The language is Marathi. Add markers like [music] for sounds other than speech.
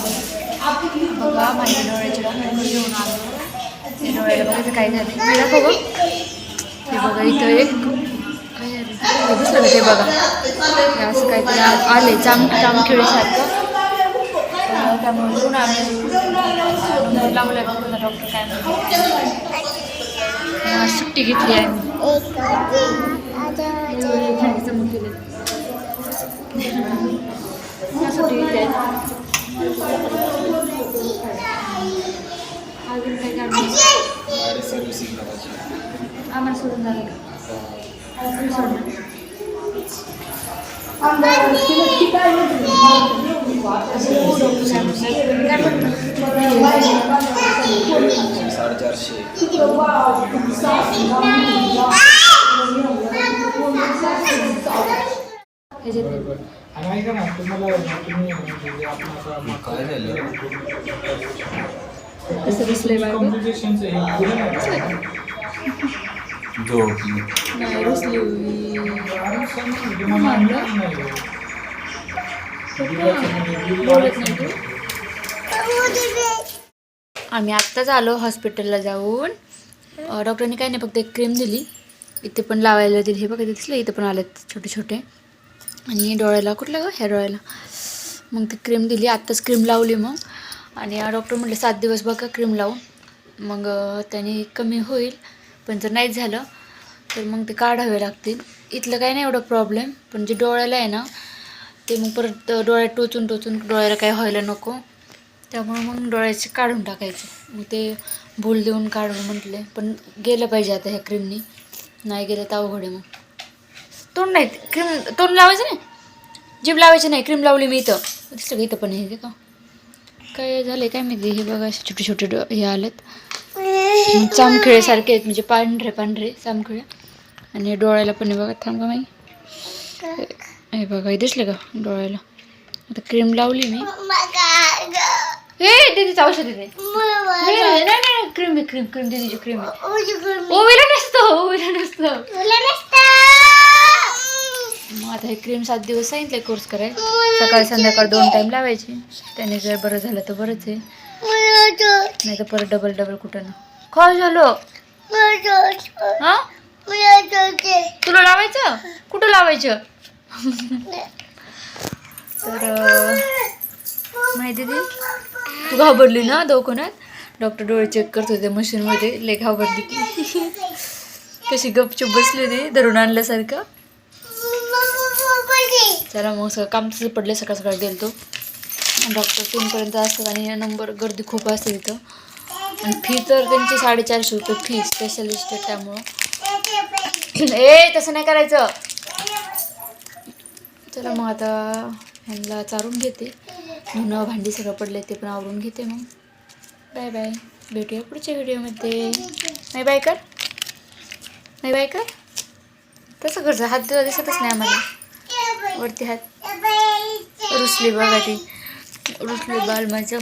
बघा माझ्या डोळ्याच्या डॉक्टर घेऊन आलो ते डोळ्याला बघायचं काय झालं मी दाखव गं. हे बघा इथं एक काय झालं? हे दिसलं ते बघा. हे असं काहीतरी आ- आले चाम चामखिळीसारखं तर त्यामुळे घेऊन आलो नंबर बघा डॉक्टर काय म्हणतो. सुट्टी घेतली आहे मी थंडीचं मुख केलं सुट्टी घेतली आहे अजून काही काढलं गाडी सर्व्हिसिंग करायची आम्हाला सोडून झालं का तुम्ही सोडलं काय म्हणतो साडेचारशे ह्याच्यात आणि ऐका ना तुम्हाला तुम्ही म्हणजे आपण आता काय झालं कसं दिसलंय नाही. रुसली आम्ही आत्ताच आलो हॉस्पिटलला जाऊन. डॉक्टरनी काय नाही फक्त एक क्रीम दिली. इथे पण लावायला दिली हे बघा दिसलं इथं पण आलेत छोटे छोटे आणि डोळ्याला कुठलं ग? ह्या डोळ्याला. मग ती क्रीम दिली. आत्ताच क्रीम लावली मग. आणि डॉक्टर म्हटले सात दिवस बघा क्रीम लावून. मग त्याने कमी होईल पण जर नाही झालं तर मग ते काढावे लागतील. इथलं काही नाही एवढं प्रॉब्लेम पण जे डोळ्याला आहे ना ते मग परत डोळ्यात टोचून टोचून डोळ्याला काही व्हायला नको. त्यामुळे मग डोळ्याचे काढून टाकायचे. मग ते भूल देऊन काढून म्हटले पण गेलं पाहिजे आता ह्या क्रीमनी नाही गेलं तर अवघड आहे मग. तोंड नाही क्रीम तोंड लावायचं नाही? जीभ लावायची नाही क्रीम लावली मी इथं. सगळं इथं पण हे का? काय झालं काय माहिती? हे बघा असे छोटे छोटे हे आलेत. चामखिळेसारखे आहेत म्हणजे पांढरे पांढरे चामखिळे आणि डोळ्याला पण हे बघा थांबा माही हे बघा हे दिसले का डोळ्याला? आता क्रीम लावली मी. हे दीदीचं औषध आहे ते. नाही नाही नाही, नाही क्रीम आहे क्रीम क्रीम दीदीची क्रीम आहे. ओवीला नसतं. ओवीला नसतं. मग आता हे क्रीम सात दिवस सांगितले कोर्स कराय सकाळी संध्याकाळ दोन टाईम लावायचे. त्याने जर बरं झालं तर बरंच आहे. नाही तर परत डबल डबल कुठं ना. काय झालो. हा? तुला लावायचं? कुठं लावायचं? तर माहिती दे तू? घाबरली ना दवाखान्यात? डॉक्टर डोळे चेक करत होते मशीनमध्ये लय घाबरली की कशी गपचूप बसली होती धरून आणल्यासारखं. चला मग सगळं काम तसं पडले सकाळ सकाळ गेलतो. डॉक्टर तीनपर्यंत असतात आणि नंबर गर्दी खूप असते तिथं. आणि फी तर त्यांची साडेचारशे रुपये फी स्पेशलिस्ट आहे त्यामुळं. [clears throat] ए तसं नाही करायचं. चला मग आता ह्यांना चारून घेते. धुणं भांडी सगळं पडले ते पण आवरून घेते मग. Bye bye. भेटूया पुढच्या व्हिडिओमध्ये. नाही बाय कर. नाही बाय कर. तसं घरचं हात दिसतच नाही आम्हाला. वरती हात रुसली बघा ती. रुसली बाल माझं.